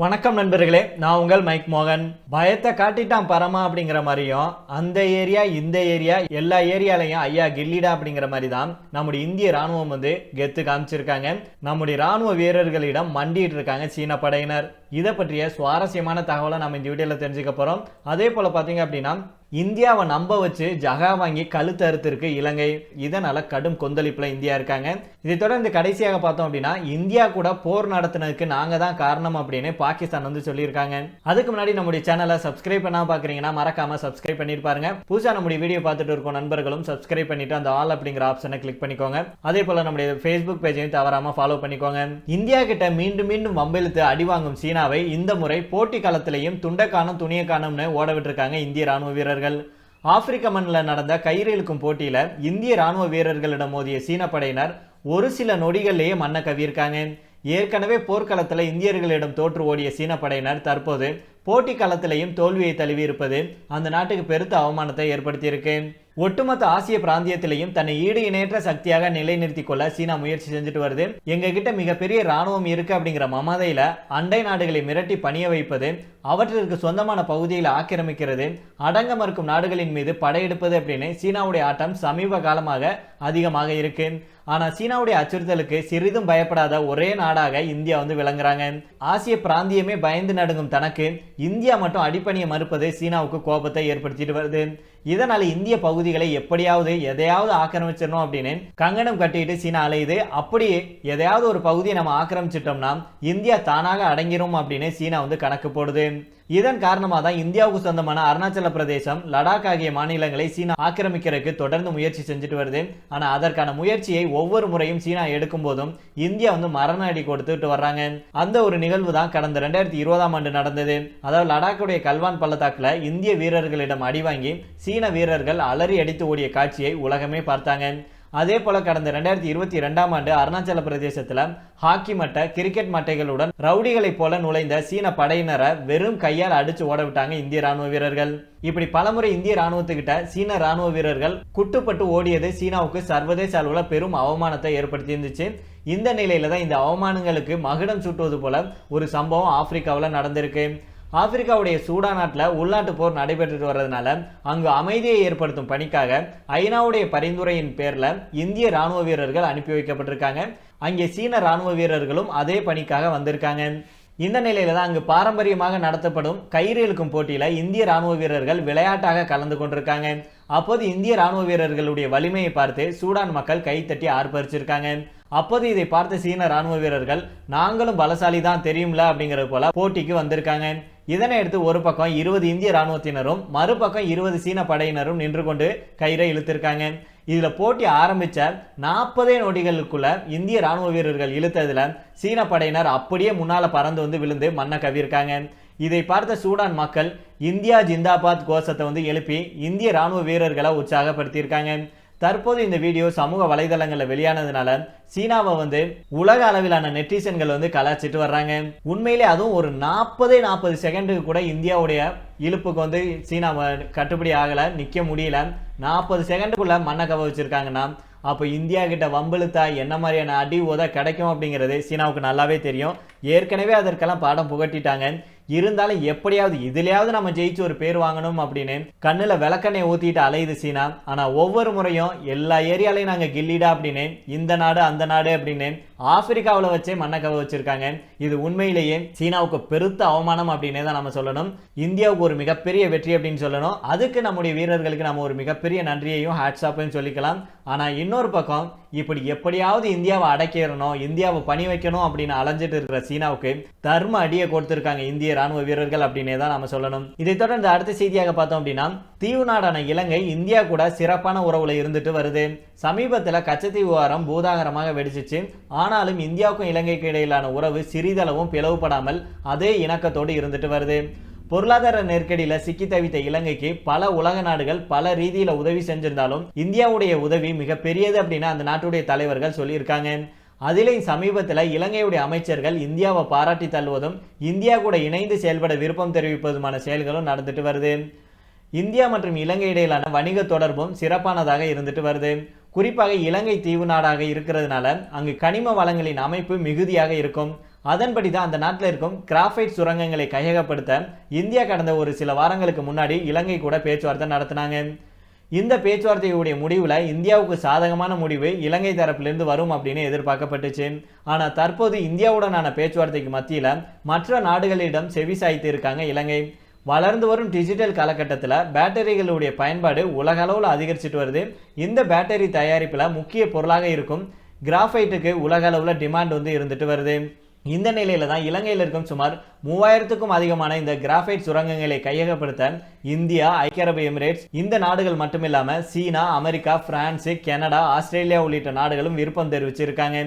வணக்கம் நண்பர்களே நான் உங்கள் மைக் மோகன். பயத்தை காட்டிட்டான் பரமா அப்படிங்கிற மாதிரியும் அந்த ஏரியா இந்த ஏரியா எல்லா ஏரியாலையும் ஐயா கில்லிடா அப்படிங்கிற மாதிரி தான் நம்முடைய இந்திய ராணுவம் வந்து கெத்து காமிச்சிருக்காங்க. நம்முடைய ராணுவ வீரர்களிடம் மண்டிட்டு இருக்காங்க சீன படையினர். இதை பற்றிய சுவாரஸ்யமான தகவலை நம்ம இந்த வீடியோவில் தெரிஞ்சுக்க போகிறோம் அதே போல் பார்த்தீங்க அப்படின்னா இந்தியாவை நம்ப வச்சு ஜகா வாங்கி கழுத்து அறுத்திருக்கு இலங்கை. இதனால கடும் கொந்தளிப்புல இந்தியா இருக்காங்க. இதை தொடர்ந்து கடைசியாக பார்த்தோம் அப்படின்னா இந்தியா கூட போர் நடத்தினதுக்கு நாங்க தான் காரணம் அப்படின்னு பாகிஸ்தான் வந்து சொல்லியிருக்காங்க. அதுக்கு முன்னாடி நம்முடைய சேனலை சப்ஸ்கிரைப் பண்ணால் பாக்குறீங்கன்னா மறக்காம சப்ஸ்கிரைப் பண்ணியிருப்பாருங்க பாருங்க. புதுசா நம்முடைய வீடியோ பார்த்துட்டு இருக்கோம் நண்பர்களும் சப்ஸ்கிரைப் பண்ணிட்டு அந்த ஆல் அப்படிங்கிற ஆப்ஷனை கிளிக் பண்ணிக்கோங்க. அதே போல நம்முடைய ஃபேஸ்புக் பேஜையும் தவறாம ஃபாலோ பண்ணிக்கோங்க. இந்தியா கிட்ட மீண்டும் மீண்டும் வம்பிழுத்து அடி வாங்கும் சீனாவை இந்த முறை போட்டி காலத்திலையும் துண்டை காணும் ஓட விட்டுருக்காங்க இந்திய ராணுவ வீரர்கள். ஆப்பிரிக்க மண்ணில் நடந்த கயிறு போட்டியில் இந்திய ராணுவ வீரர்களிடம் மோதிய சீன படையினர் ஒரு சில நொடிகள்லேயே மண்ணை கவியிருக்காங்க. ஏற்கனவே போர்க்களத்தில் இந்தியர்களிடம் தோற்று ஓடிய சீன படையினர் தற்போது போட்டி களத்திலையும் தோல்வியை தழுவி இருப்பது அந்த நாட்டுக்கு பெருத்த அவமானத்தை ஏற்படுத்தியிருக்கு. ஒட்டுமொத்த ஆசிய பிராந்தியத்திலையும் தன்னை ஈடு இணையற்ற சக்தியாக நிலைநிறுத்திக் கொள்ள சீனா முயற்சி செஞ்சுட்டு வருது. எங்க கிட்ட மிகப்பெரிய ராணுவம் இருக்கு அப்படிங்கிற மமதையில அண்டை நாடுகளை மிரட்டி பணிய வைப்பது அவற்றிற்கு சொந்தமான பகுதியில் ஆக்கிரமிக்கிறது அடங்க மறுக்கும் நாடுகளின் மீது படையெடுப்பது அப்படின்னு சீனாவுடைய ஆட்டம் சமீப காலமாக அதிகமாக இருக்கு. ஆனால் சீனாவுடைய அச்சுறுத்தலுக்கு சிறிதும் பயப்படாத ஒரே நாடாக இந்தியா வந்து விளங்குறாங்க. ஆசிய பிராந்தியமே பயந்து நடுங்கும் தனக்கு இந்தியா மட்டும் அடிப்பணியை மறுப்பது சீனாவுக்கு கோபத்தை ஏற்படுத்திட்டு வருது. இதனால் இந்திய பகுதிகளை எப்படியாவது எதையாவது ஆக்கிரமிச்சிடணும் அப்படின்னு கங்கணம் கட்டிட்டு சீனா அலையுது. அப்படியே எதையாவது ஒரு பகுதியை நம்ம ஆக்கிரமிச்சிட்டோம்னா இந்தியா தானாக அடங்கிரும் அப்படின்னு சீனா வந்து கணக்கு போடுது. இதன் காரணமாக தான் இந்தியாவுக்கு சொந்தமான அருணாச்சல பிரதேசம் லடாக் ஆகிய மாநிலங்களை சீனா ஆக்கிரமிக்கிறதுக்கு தொடர்ந்து முயற்சி செஞ்சுட்டு வருது. ஆனால் அதற்கான முயற்சியை ஒவ்வொரு முறையும் சீனா எடுக்கும் போதும் இந்தியா வந்து மரண அடி கொடுத்துட்டு வர்றாங்க. அந்த ஒரு நிகழ்வு தான் கடந்த ரெண்டாயிரத்தி இருபதாம் ஆண்டு நடந்தது. அதாவது லடாக்குடைய கல்வான் பள்ளத்தாக்கில் இந்திய வீரர்களிடம் அடி வாங்கி சீன வீரர்கள் அலறி அடித்து ஓடிய காட்சியை உலகமே பார்த்தாங்க. அதே போல கடந்த ரெண்டாயிரத்தி இருபத்தி ரெண்டாம் ஆண்டு அருணாச்சல பிரதேசத்தில் ஹாக்கி மட்டை கிரிக்கெட் மட்டைகளுடன் ரவுடிகளைப் போல நுழைந்த சீன படையினரை வெறும் கையால் அடிச்சு ஓட விட்டாங்க இந்திய ராணுவ வீரர்கள். இப்படி பலமுறை இந்திய ராணுவத்துக்கிட்ட சீன ராணுவ வீரர்கள் குட்டுப்பட்டு ஓடியது சீனாவுக்கு சர்வதேச அளவில் பெரும் அவமானத்தை ஏற்படுத்தி இருந்துச்சு இந்த நிலையில தான் இந்த அவமானங்களுக்கு மகுடம் சூட்டுவது போல ஒரு சம்பவம் ஆப்பிரிக்காவில் நடந்திருக்கு. ஆப்பிரிக்காவுடைய சூடா நாட்டில் உள்நாட்டு போர் நடைபெற்றுட்டு வர்றதுனால அங்கு அமைதியை ஏற்படுத்தும் பணிக்காக ஐநாவுடைய பரிந்துரையின் பேரில் இந்திய ராணுவ வீரர்கள் அனுப்பி வைக்கப்பட்டிருக்காங்க. அங்கே சீன ராணுவ வீரர்களும் அதே பணிக்காக வந்திருக்காங்க. இந்த நிலையில தான் அங்கு பாரம்பரியமாக நடத்தப்படும் கயிறு இழுக்கும் போட்டியில இந்திய ராணுவ வீரர்கள் விளையாட்டாக கலந்து கொண்டிருக்காங்க. அப்போது இந்திய ராணுவ வீரர்களுடைய வலிமையை பார்த்து சூடான் மக்கள் கைத்தட்டி ஆர்ப்பரிச்சிருக்காங்க. அப்போது இதை பார்த்த சீன ராணுவ வீரர்கள் நாங்களும் பலசாலி தான் தெரியும்ல அப்படிங்கிறது போல போட்டிக்கு வந்திருக்காங்க. இதனை அடுத்து ஒரு பக்கம் இருபது இந்திய ராணுவத்தினரும் மறுபக்கம் இருபது சீன படையினரும் நின்று கொண்டு கயிறை இழுத்திருக்காங்க. இதில் போட்டி ஆரம்பித்த நாற்பதே நொடிகளுக்குள்ள இந்திய ராணுவ வீரர்கள் இழுத்ததில் சீன படையினர் அப்படியே முன்னால் பறந்து வந்து விழுந்து மண்ணை கவியிருக்காங்க இதை பார்த்த சூடான் மக்கள் இந்தியா ஜிந்தாபாத் கோஷத்தை வந்து எழுப்பி இந்திய ராணுவ வீரர்களை உற்சாகப்படுத்தியிருக்காங்க. தற்போது இந்த வீடியோ சமூக வலைதளங்களில் வெளியானதுனால சீனாவை வந்து உலக அளவிலான நெட்டிசன்கள் வந்து கலாச்சிட்டு வர்றாங்க. உண்மையிலே அதுவும் ஒரு நாற்பதே நாற்பது செகண்டுக்கு கூட இந்தியாவுடைய இழுப்புக்கு வந்து சீனா கட்டுப்படி ஆகலை நிற்க முடியல. நாற்பது செகண்டுக்குள்ள மண்ணை கவ வச்சிருக்காங்கன்னா அப்போ இந்தியா கிட்ட வம்பிழுத்தா என்ன மாதிரியான அடி உத கிடைக்கும் அப்படிங்கிறது சீனாவுக்கு நல்லாவே தெரியும். ஏற்கனவே அதற்கெல்லாம் பாடம் புகட்டிட்டாங்க. இருந்தாலும் எப்படியாவது இதுலயாவது நம்ம ஜெயிச்சு ஒரு பேர் வாங்கணும் அப்படின்னு கண்ணுல விளக்கெண்ணெய் ஊத்திட்டு அலையுது சீனா. ஆனா ஒவ்வொரு முறையும் எல்லா ஏரியாலையும் நாங்க கில்லிடா அப்படின்னு இந்த நாடு அந்த நாடு அப்படின்னு ஆப்பிரிக்காவில் வச்சே மண்ணக்கவை வச்சிருக்காங்க. இது உண்மையிலேயே சீனாவுக்கு பெருத்த அவமானம் அப்படின்னே தான் நம்ம சொல்லணும். இந்தியாவுக்கு ஒரு மிகப்பெரிய வெற்றி அப்படின்னு சொல்லணும். அதுக்கு நம்முடைய வீரர்களுக்கு நம்ம ஒரு மிகப்பெரிய நன்றியையும் ஹேட்ஸ்ஆப்பையும் சொல்லிக்கலாம். ஆனால் இன்னொரு பக்கம் இப்படி எப்படியாவது இந்தியாவை அடக்கிடணும் இந்தியாவை பணி வைக்கணும் அப்படின்னு அலைஞ்சிட்டு இருக்கிற சீனாவுக்கு தர்ம அடியை கொடுத்துருக்காங்க இந்திய ராணுவ வீரர்கள் அப்படின்னே தான் நம்ம சொல்லணும். இதை தொடர்ந்து அடுத்த செய்தியாக பார்த்தோம் அப்படின்னா தீவு நாடான இலங்கை இந்தியா கூட சிறப்பான உறவுல இருந்துட்டு வருது. சமீபத்தில் கச்சத்தீவு விவகாரம் பூதாகரமாக வெடிச்சிச்சு. ஆனாலும் இந்தியாவுக்கும் இலங்கைக்கு இடையிலான உறவு சிறிதளவும் பிளவுபடாமல் அதே இணக்கத்தோடு இருந்துட்டு வருது. பொருளாதார நெருக்கடியில் சிக்கி தவித்த இலங்கைக்கு பல உலக நாடுகள் பல ரீதியில் உதவி செஞ்சிருந்தாலும் இந்தியாவுடைய உதவி மிக பெரியது அப்படின்னு அந்த நாட்டுடைய தலைவர்கள் சொல்லியிருக்காங்க. அதிலே சமீபத்தில் இலங்கையுடைய அமைச்சர்கள் இந்தியாவை பாராட்டி தள்ளுவதும் இந்தியா கூட இணைந்து செயல்பட விருப்பம் தெரிவிப்பதுமான செயல்களும் நடந்துட்டு வருது. இந்தியா மற்றும் இலங்கை இடையிலான வணிக தொடர்பும் சிறப்பானதாக இருந்துட்டு வருது. குறிப்பாக இலங்கை தீவு நாடாக இருக்கிறதுனால அங்கு கனிம வளங்களின் அமைப்பு மிகுதியாக இருக்கும். அதன்படி தான் அந்த நாட்டில் இருக்கும் கிராஃபைட் சுரங்கங்களை கையகப்படுத்த இந்தியா கடந்த ஒரு சில வாரங்களுக்கு முன்னாடி இலங்கை கூட பேச்சுவார்த்தை நடத்தினாங்க. இந்த பேச்சுவார்த்தையுடைய முடிவில் இந்தியாவுக்கு சாதகமான முடிவு இலங்கை தரப்பிலிருந்து வரும் அப்படின்னு எதிர்பார்க்கப்பட்டுச்சு. ஆனால் தற்போது இந்தியாவுடனான பேச்சுவார்த்தைக்கு மத்தியில் மற்ற நாடுகளிடம் செவி சாய்த்து இருக்காங்க இலங்கை. வளர்ந்து வரும் டிஜிட்டல் காலகட்டத்தில் பேட்டரிகளுடைய பயன்பாடு உலகளவில் அதிகரிச்சிட்டு அதிகரிச்சுட்டு வருது. இந்த பேட்டரி தயாரிப்பில் முக்கிய பொருளாக இருக்கும் கிராஃபைட்டுக்கு உலகளவில் டிமாண்ட் வந்து இருந்துட்டு வருது. இந்த நிலையில தான் இலங்கையில் இருக்கும் சுமார் மூவாயிரத்துக்கும் அதிகமான இந்த கிராஃபைட் சுரங்கங்களை கையகப்படுத்த இந்தியா ஐக்கிய அரபு எமிரேட்ஸ் இந்த நாடுகள் மட்டுமில்லாமல் சீனா அமெரிக்கா பிரான்ஸ் கனடா ஆஸ்திரேலியா உள்ளிட்ட நாடுகளும் விருப்பம் தெரிவிச்சிருக்காங்க.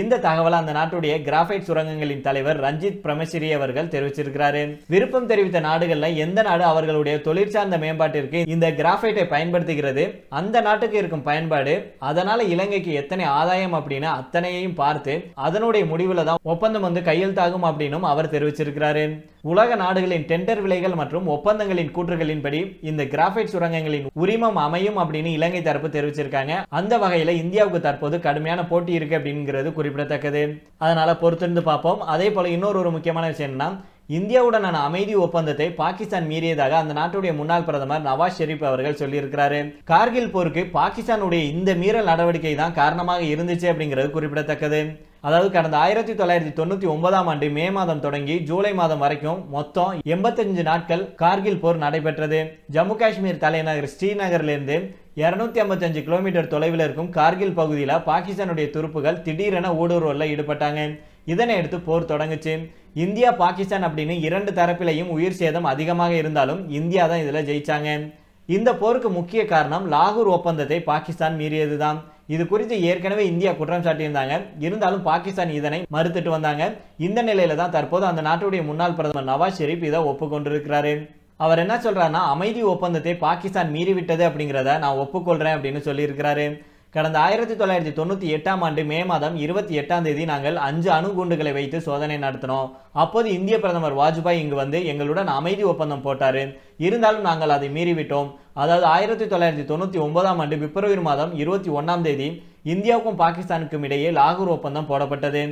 இந்த தகவலை அந்த நாட்டுடைய கிராஃபைட் சுரங்கங்களின் தலைவர் ரஞ்சித் பிரமசிரி அவர்கள் தெரிவிச்சிருக்கிறாரு. விருப்பம் தெரிவித்த நாடுகள்ல எந்த நாடு அவர்களுடைய தொழிற்சார்ந்த மேம்பாட்டிற்கு இந்த கிராஃபைட்டை பயன்படுத்துகிறது? அந்த நாட்டுக்கு இருக்கும் பயன்பாடு அதனால இலங்கைக்கு எத்தனை ஆதாயம் அப்படின்னு அத்தனையையும் பார்த்து அதனுடைய முடிவுல தான் ஒப்பந்தம் வந்து கையெழுத்தாகும் அப்படின்னும் அவர் தெரிவிச்சிருக்கிறாரு. உலக நாடுகளின் டெண்டர் விலைகள் மற்றும் ஒப்பந்தங்களின் கூற்றுகளின்படி இந்த கிராஃபைட் சுரங்கங்களின் உரிமம் அமையும் அப்படின்னு இலங்கை தரப்பு தெரிவிச்சிருக்காங்க. அந்த வகையில இந்தியாவுக்கு தற்போது கடுமையான போட்டி இருக்கு அப்படிங்கிறது குறிப்பிடத்தக்கது. அதனால பொறுத்திருந்து பார்ப்போம். அதே போல இன்னொரு ஒரு முக்கியமான விஷயம் என்னன்னா இந்தியாவுடனான அமைதி ஒப்பந்தத்தை பாகிஸ்தான் மீறியதாக அந்த நாட்டுடைய முன்னாள் பிரதமர் நவாஸ் ஷெரீப் அவர்கள் சொல்லியிருக்கிறாரு. கார்கில் போருக்கு பாகிஸ்தானுடைய இந்த மீறல் நடவடிக்கை தான் காரணமாக இருந்துச்சு அப்படிங்கிறது குறிப்பிடத்தக்கது. அதாவது கடந்த ஆயிரத்தி தொள்ளாயிரத்தி தொண்ணூற்றி ஒன்பதாம் ஆண்டு மே மாதம் தொடங்கி ஜூலை மாதம் வரைக்கும் மொத்தம் எண்பத்தஞ்சு நாட்கள் கார்கில் போர் நடைபெற்றது. ஜம்மு காஷ்மீர் தலைநகர் ஸ்ரீநகர்லேருந்து இருநூத்தி ஐம்பத்தஞ்சு கிலோமீட்டர் தொலைவில் இருக்கும் கார்கில் பகுதியில் பாகிஸ்தானுடைய துருப்புகள் திடீரென ஊடுருவலில் ஈடுபட்டாங்க. இதனை அடுத்து போர் தொடங்குச்சு. இந்தியா பாகிஸ்தான் அப்படின்னு இரண்டு தரப்பிலையும் உயிர் சேதம் அதிகமாக இருந்தாலும் இந்தியா தான் இதில் ஜெயிச்சாங்க. இந்த போருக்கு முக்கிய காரணம் லாகூர் ஒப்பந்தத்தை பாகிஸ்தான் மீறியது தான் இது குறித்து ஏற்கனவே இந்தியா குற்றம் சாட்டியிருந்தாங்க. இருந்தாலும் பாகிஸ்தான் இதனை மறுத்துட்டு வந்தாங்க. இந்த நிலையில தான் தற்போது அந்த நாட்டுடைய முன்னாள் பிரதமர் நவாஸ் ஷெரீப் இதை ஒப்புக்கொண்டிருக்கிறாரு. அவர் என்ன சொல்றாருன்னா அமைதி ஒப்பந்தத்தை பாகிஸ்தான் மீறிவிட்டது அப்படிங்கிறத நான் ஒப்புக்கொள்றேன் அப்படின்னு சொல்லியிருக்கிறாரு. கடந்த ஆயிரத்தி தொள்ளாயிரத்தி தொண்ணூற்றி எட்டாம் ஆண்டு மே மாதம் இருபத்தி எட்டாம் தேதி நாங்கள் அஞ்சு அணுகுண்டுகளை வைத்து சோதனை நடத்தினோம். அப்போது இந்திய பிரதமர் வாஜ்பாய் இங்கு வந்து எங்களுடன் அமைதி ஒப்பந்தம் போட்டார். இருந்தாலும் நாங்கள் அதை மீறிவிட்டோம். அதாவது ஆயிரத்தி தொள்ளாயிரத்தி தொண்ணூற்றி ஒன்பதாம் ஆண்டு பிப்ரவரி மாதம் இருபத்தி ஒன்றாம் தேதி இந்தியாவுக்கும் பாகிஸ்தானுக்கும் இடையே லாகூர் ஒப்பந்தம் போடப்பட்டது.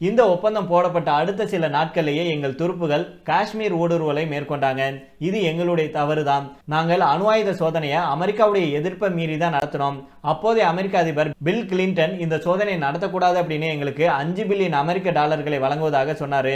இந்த ஒப்பந்தம் போடப்பட்ட அடுத்த சில நாட்களிலேயே எங்கள் துருப்புகள் காஷ்மீர் ஊடுருவலை மேற்கொண்டாங்க. இது எங்களுடைய தவறுதான். நாங்கள் அணு ஆயுத சோதனையை அமெரிக்காவுடைய எதிர்ப்பை மீறி தான் நடத்தினோம். அப்போதைய அமெரிக்க அதிபர் பில் கிளின்டன் இந்த சோதனை நடத்தக்கூடாது அப்படின்னு எங்களுக்கு அஞ்சு பில்லியன் அமெரிக்க டாலர்களை வழங்குவதாக சொன்னாரு.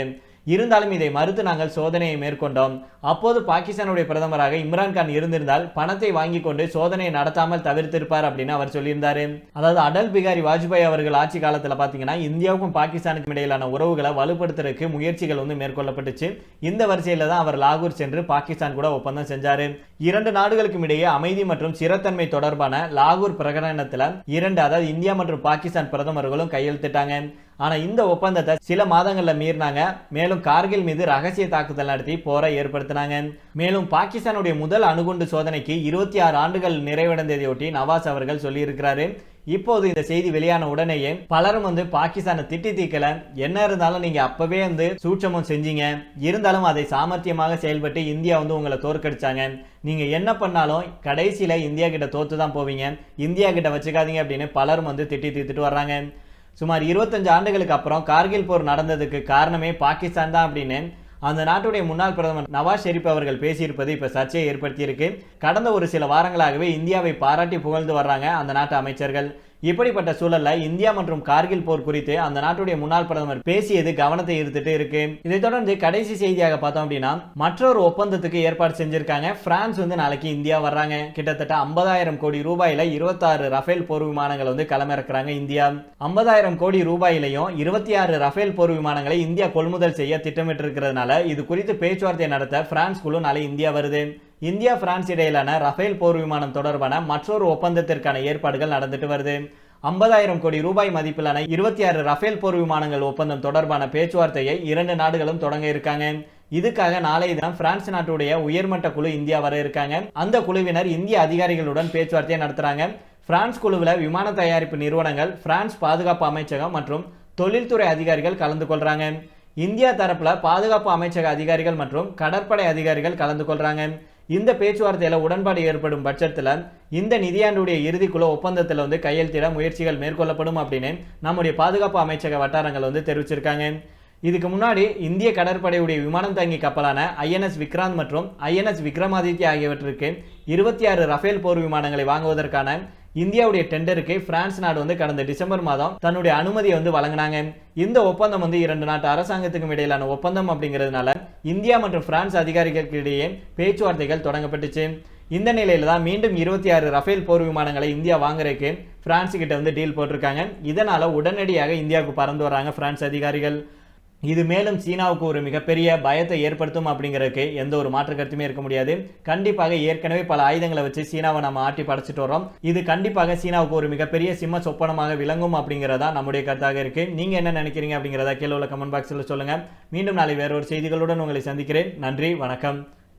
இருந்தாலும் இதை மறுத்து நாங்கள் சோதனையை மேற்கொண்டோம். அப்போது பாகிஸ்தானுடைய பிரதமராக இம்ரான்கான் இருந்திருந்தால் பணத்தை வாங்கி கொண்டு சோதனையை நடத்தாமல் தவிர்த்திருப்பார் அப்படின்னு அவர் சொல்லியிருந்தார். அதாவது அடல் பிகாரி வாஜ்பாய் அவர்கள் ஆட்சி காலத்தில் பார்த்தீங்கன்னா இந்தியாவுக்கும் பாகிஸ்தானுக்கும் இடையிலான உறவுகளை வலுப்படுத்துறதுக்கு முயற்சிகள் வந்து மேற்கொள்ளப்பட்டுச்சு. இந்த வரிசையில் தான் அவர் லாகூர் சென்று பாகிஸ்தான் கூட ஒப்பந்தம் செஞ்சார். இரண்டு நாடுகளுக்கும் இடையே அமைதி மற்றும் சிறத்தன்மை தொடர்பான லாகூர் பிரகடனத்தில் இரண்டு அதாவது இந்தியா மற்றும் பாகிஸ்தான் பிரதமர்களும் கையெழுத்திட்டாங்க. ஆனால் இந்த ஒப்பந்தத்தை சில மாதங்களில் மீறினாங்க. மேலும் கார்கில் மீது ரகசிய தாக்குதல் நடத்தி போரை ஏற்படுத்தினாங்க. மேலும் பாகிஸ்தானுடைய முதல் அணுகுண்டு சோதனைக்கு இருபத்தி ஆறு ஆண்டுகள் நிறைவடைந்ததையொட்டி நவாஸ் அவர்கள் சொல்லியிருக்கிறாரு. இப்போது இந்த செய்தி வெளியான உடனேயே பலரும் வந்து பாகிஸ்தானை திட்டி தீக்கல. என்ன இருந்தாலும் நீங்க அப்பவே வந்து சூட்சமம் செஞ்சீங்க. இருந்தாலும் அதை சாமர்த்தியமாக செயல்பட்டு இந்தியா வந்து உங்களை தோற்கடிச்சாங்க. நீங்க என்ன பண்ணாலும் கடைசியில இந்தியா கிட்ட தோத்து தான் போவீங்க. இந்தியா கிட்ட வச்சுக்காதீங்க அப்படின்னு பலரும் வந்து திட்டி தீர்த்துட்டு வர்றாங்க. சுமார் இருபத்தஞ்சு ஆண்டுகளுக்கு அப்புறம் கார்கில் போர் நடந்ததுக்கு காரணமே பாகிஸ்தான் தான் அப்படின்னு அந்த நாட்டுடைய முன்னாள் பிரதமர் நவாஸ் ஷெரீப் அவர்கள் பேசியிருப்பது இப்போ சர்ச்சையை ஏற்படுத்தியிருக்கு. கடந்த ஒரு சில வாரங்களாகவே இந்தியாவை பாராட்டி புகழ்ந்து வர்றாங்க அந்த நாட்டு அமைச்சர்கள். இப்படிப்பட்ட சூழல்ல இந்தியா மற்றும் கார்கில் போர் குறித்து அந்த நாட்டுடைய முன்னாள் பிரதமர் பேசியது கவனத்தை ஈர்த்துட்டு இருக்கு. இதை தொடர்ந்து கடைசி செய்தியாக பார்த்தோம் அப்படின்னா மற்றொரு ஒப்பந்தத்துக்கு ஏற்பாடு செஞ்சிருக்காங்க. பிரான்ஸ் வந்து நாளைக்கு இந்தியா வர்றாங்க. கிட்டத்தட்ட ஐம்பதாயிரம் கோடி ரூபாயில இருபத்தாறு ரஃபேல் போர் விமானங்கள் வந்து களமிறக்குறாங்க இந்தியா. ஐம்பதாயிரம் கோடி ரூபாயிலையும் இருபத்தி ஆறு ரஃபேல் போர் விமானங்களை இந்தியா கொள்முதல் செய்ய திட்டமிட்டு இருக்கிறதுனால இது குறித்து பேச்சுவார்த்தை நடத்த பிரான்ஸ் குழு நாளை இந்தியா வருது. இந்தியா பிரான்ஸ் இடையிலான ரஃபேல் போர் விமானம் தொடர்பான மற்றொரு ஒப்பந்தத்திற்கான ஏற்பாடுகள் நடந்துட்டு வருது. ஐம்பதாயிரம் கோடி ரூபாய் மதிப்பிலான இருபத்தி ஆறு ரஃபேல் போர் விமானங்கள் ஒப்பந்தம் தொடர்பான பேச்சுவார்த்தையை இரண்டு நாடுகளும் தொடங்க இருக்காங்க. இதுக்காக நாளை தினம் பிரான்ஸ் நாட்டுடைய உயர்மட்ட குழு இந்தியா வர இருக்காங்க. அந்த குழுவினர் இந்திய அதிகாரிகளுடன் பேச்சுவார்த்தையை நடத்துறாங்க. பிரான்ஸ் குழுவில் விமான தயாரிப்பு நிறுவனங்கள் பிரான்ஸ் பாதுகாப்பு அமைச்சகம் மற்றும் தொழில்துறை அதிகாரிகள் கலந்து கொள்றாங்க. இந்தியா தரப்புல பாதுகாப்பு அமைச்சக அதிகாரிகள் மற்றும் கடற்படை அதிகாரிகள் கலந்து கொள்றாங்க. இந்த பேச்சுவார்த்தையில் உடன்பாடு ஏற்படும் பட்சத்தில் இந்த நிதியாண்டுடைய இறுதிக்குள்ள ஒப்பந்தத்தில் வந்து கையெழுத்திட முயற்சிகள் மேற்கொள்ளப்படும் அப்படின்னு நம்முடைய பாதுகாப்பு அமைச்சக வட்டாரங்கள் வந்து தெரிவிச்சிருக்காங்க. இதுக்கு முன்னாடி இந்திய கடற்படையுடைய விமானம் தாங்கி கப்பலான ஐஎன்எஸ் விக்ராந்த் மற்றும் ஐஎன்எஸ் விக்ரமாதித்யா ஆகியவற்றிற்கு இருபத்தி ஆறு ரஃபேல் போர் விமானங்களை வாங்குவதற்கான இந்தியாவுடைய டெண்டருக்கு பிரான்ஸ் நாடு வந்து கடந்த டிசம்பர் மாதம் தன்னுடைய அனுமதியை வந்து வழங்கினாங்க. இந்த ஒப்பந்தம் வந்து இரண்டு நாட்டு அரசாங்கத்துக்கும் இடையிலான ஒப்பந்தம் அப்படிங்கிறதுனால இந்தியா மற்றும் பிரான்ஸ் அதிகாரிகளுக்கு இடையே பேச்சுவார்த்தைகள் தொடங்கப்பட்டுச்சு. இந்த நிலையில தான் மீண்டும் இருபத்தி ஆறு ரஃபேல் போர் விமானங்களை இந்தியா வாங்குறதுக்கு பிரான்ஸ் கிட்ட வந்து டீல் போட்டிருக்காங்க. இதனால உடனடியாக இந்தியாவுக்கு பறந்து வராங்க பிரான்ஸ் அதிகாரிகள். இது மேலும் சீனாவுக்கு ஒரு மிகப்பெரிய பயத்தை ஏற்படுத்தும் அப்படிங்கிறதுக்கு எந்த ஒரு மாற்று கருத்துமே இருக்க முடியாது. கண்டிப்பாக ஏற்கனவே பல ஆயுதங்களை வச்சு சீனாவை நம்ம ஆட்டி படைச்சிட்டு வரோம் இது கண்டிப்பாக சீனாவுக்கு ஒரு மிகப்பெரிய சிம்ம சொப்பனமாக விளங்கும் அப்படிங்கிறதா நம்முடைய கருத்தாக இருக்கு. நீங்க என்ன நினைக்கிறீங்க அப்படிங்கிறத கீழே உள்ள கமெண்ட் பாக்ஸில் சொல்லுங்க. மீண்டும் நாளை வேற ஒரு செய்திகளுடன் உங்களை சந்திக்கிறேன். நன்றி வணக்கம்.